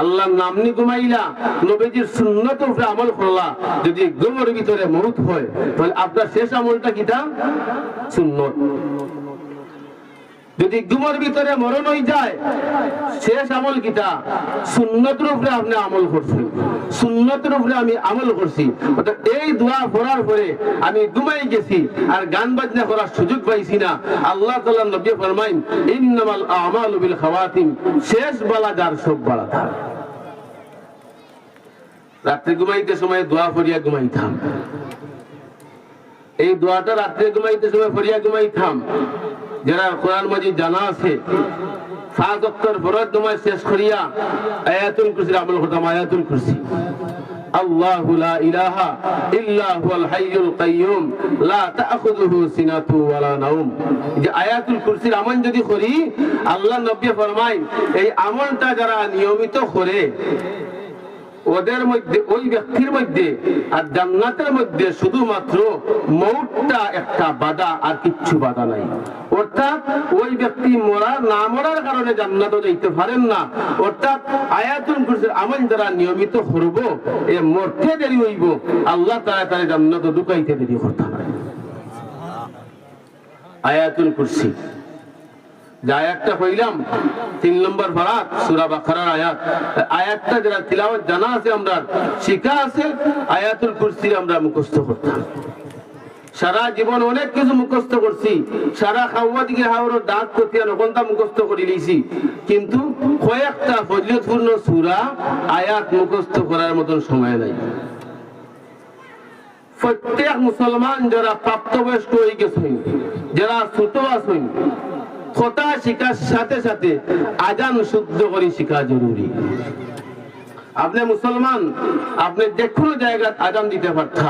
আল্লাহর নাম নি ঘুমাইলা, নবীজির সুন্নত উপরে আমল করলা। যদি গোমর ভিতরে মরুত হয়, তাহলে আপনার শেষ আমলটা কিটা? সুন্নত। যদি গুমর ভিতরে মরণ হয়ে যায়, শেষ আমল কিটা? সুন্নতের উপরে আপনি আমল করছেন। সুন্নতের উপরে আমি আমল করছি। অর্থাৎ এই দোয়া পড়ার পরে আমি ঘুমাই গেছি আর গান বাজনা করার সুযোগ পাইছি না। আল্লাহ তাআলা নবী ফরমাইন, ইন্নামাল আমালু বিল খাওয়াতিম শেষ বালা যার সব বালা তার। রাত্রে ঘুমাইতে সময় দোয়া ফরিয়া ঘুমাইতাম। এই দোয়াটা রাত্রে ঘুমাইতে সময় ফরিয়া ঘুমাইতাম। যারা কোরআন মাজিদ জানা আছে, সাত অক্টর ফরজ দমায় শেষ করিয়া আয়াতুল কুরসির আমল করতাম, আয়াতুল কুরসি। যে আয়াতুল কুরসির আমল যদি করি, আল্লাহ নবী ফরমায় এই আমলটা যারা নিয়মিত করে ওদের মধ্যে, ওই ব্যক্তির মধ্যে আর জান্নাতের মধ্যে শুধুমাত্র মৌটটা একটা বাধা আর কিচ্ছু বাধা নাই। অর্থাৎ ওই ব্যক্তি মরার না মরার কারণে জান্নাত যাইতে পারেন না। অর্থাৎ আয়াতুল কুরসির আমল দ্বারা নিয়মিত করব এ মরতে দেরি হইব। আল্লাহ তাআলা তারে জান্নাত ঢুকাইতে দেরি করতে আয়াতুল কুরসি। আয়াতটা তিন নম্বর আয়াত। আয়াতটা যারা তিলাওয়াত জানা আছে আমরা, শিখা আছে, আয়াতুল কুরসি আমরা মুখস্থ করতাম। সারা জীবন অনেক কিছু মুখস্থ করছি। সারা খাওয়া দিকে দাঁত মুখস্থ করে নিয়েছি। কিন্তু কয়েকটা সূরা আয়াত মুখস্থ করার মতন সময় নাই। প্রত্যেক মুসলমান যারা প্রাপ্তবয়স্ক হয়ে গেছেন যারা ছোট আছেন কথা শিখার সাথে সাথে আজান শুদ্ধ করে শিখা জরুরি। আপনি মুসলমান, আপনি যে কোনো জায়গায় আজান দিতে পারতা